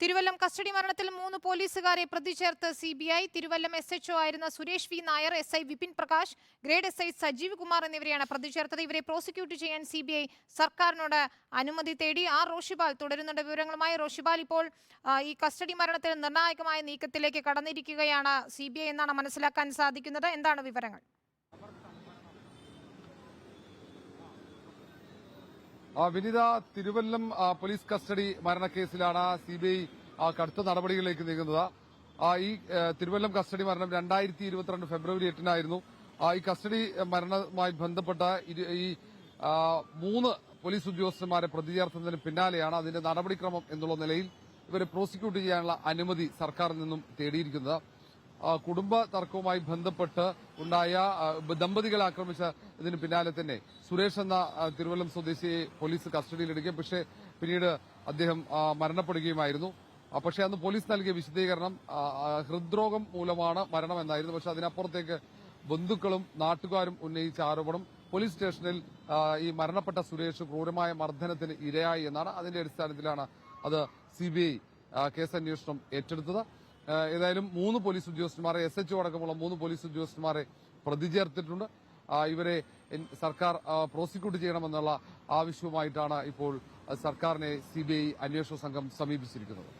Thiruvallam custody മരണത്തിൽ മൂന്ന് പോലീസുകാരെ പ്രതി ചേർത്ത് C B I. Thiruvallam S HO ആയിരുന്ന Suresh V. Nair S I Vipin Prakash grade S I Sajeev Kumar എന്നിവരെയാണ് പ്രതി ചേർത്തത് ഇവരെ പ്രോസിക്യൂട്ട് ചെയ്യാൻ സി ബി ഐ സർക്കാരിനോട് അനുമതി തേടി. ആർ റോഷിബാൽ തുടരുന്നുണ്ട് വിവരങ്ങളുമായി. റോഷിബാൽ ഇപ്പോൾ ഈ കസ്റ്റഡി മരണത്തിൽ നിർണായകമായ നീക്കത്തിലേക്ക് കടന്നിരിക്കുകയാണ് സി ബി ഐ എന്നാണ് മനസ്സിലാക്കാൻ സാധിക്കുന്നത്. എന്താണ് വിവരങ്ങൾ? വിനിത തിരുവല്ലം പോലീസ് കസ്റ്റഡി മരണക്കേസിലാണ് സി ബി ഐ കടുത്ത നടപടികളിലേക്ക് നീങ്ങുന്നത്. ഈ തിരുവല്ലം കസ്റ്റഡി മരണം രണ്ടായിരത്തി ഇരുപത്തിരണ്ട് ഫെബ്രുവരി എട്ടിനായിരുന്നു. ഈ കസ്റ്റഡി മരണവുമായി ബന്ധപ്പെട്ട ഈ മൂന്ന് പോലീസ് ഉദ്യോഗസ്ഥന്മാരെ പ്രതി ചേർത്തതിന് പിന്നാലെയാണ് അതിന്റെ നടപടിക്രമം എന്നുള്ള നിലയിൽ ഇവരെ പ്രോസിക്യൂട്ട് ചെയ്യാനുള്ള അനുമതി സർക്കാരിൽ നിന്നും തേടിയിരിക്കുന്നത്. കുടുംബ തർക്കവുമായി ബന്ധപ്പെട്ട് ഉണ്ടായ ദമ്പതികളെ ആക്രമിച്ച ഇതിന് പിന്നാലെ തന്നെ സുരേഷ് എന്ന തിരുവല്ലം സ്വദേശിയെ പോലീസ് കസ്റ്റഡിയിലെടുക്കുകയും. പക്ഷേ പിന്നീട് അദ്ദേഹം മരണപ്പെടുകയുമായിരുന്നു. പക്ഷെ അന്ന് പോലീസ് നൽകിയ വിശദീകരണം ഹൃദ്രോഗം മൂലമാണ് മരണമെന്നായിരുന്നു പക്ഷെ അതിനപ്പുറത്തേക്ക് ബന്ധുക്കളും നാട്ടുകാരും ഉന്നയിച്ച ആരോപണം പോലീസ് സ്റ്റേഷനിൽ ഈ മരണപ്പെട്ട സുരേഷ് ക്രൂരമായ മർദ്ദനത്തിന് ഇരയായി എന്നാണ്. അതിന്റെ അടിസ്ഥാനത്തിലാണ് അത് സിബിഐ കേസന്വേഷണം ഏറ്റെടുത്തത്. ഏതായാലും മൂന്ന് പോലീസ് ഉദ്യോഗസ്ഥന്മാരെ എസ് എച്ച് അടക്കമുള്ള മൂന്ന് പോലീസ് ഉദ്യോഗസ്ഥന്മാരെ പ്രതി ചേർത്തിട്ടുണ്ട്. ഇവരെ സർക്കാർ പ്രോസിക്യൂട്ട് ചെയ്യണമെന്നുള്ള ആവശ്യവുമായിട്ടാണ് ഇപ്പോൾ സർക്കാരിനെ സിബിഐ അന്വേഷണ സംഘം സമീപിച്ചിരിക്കുന്നത്.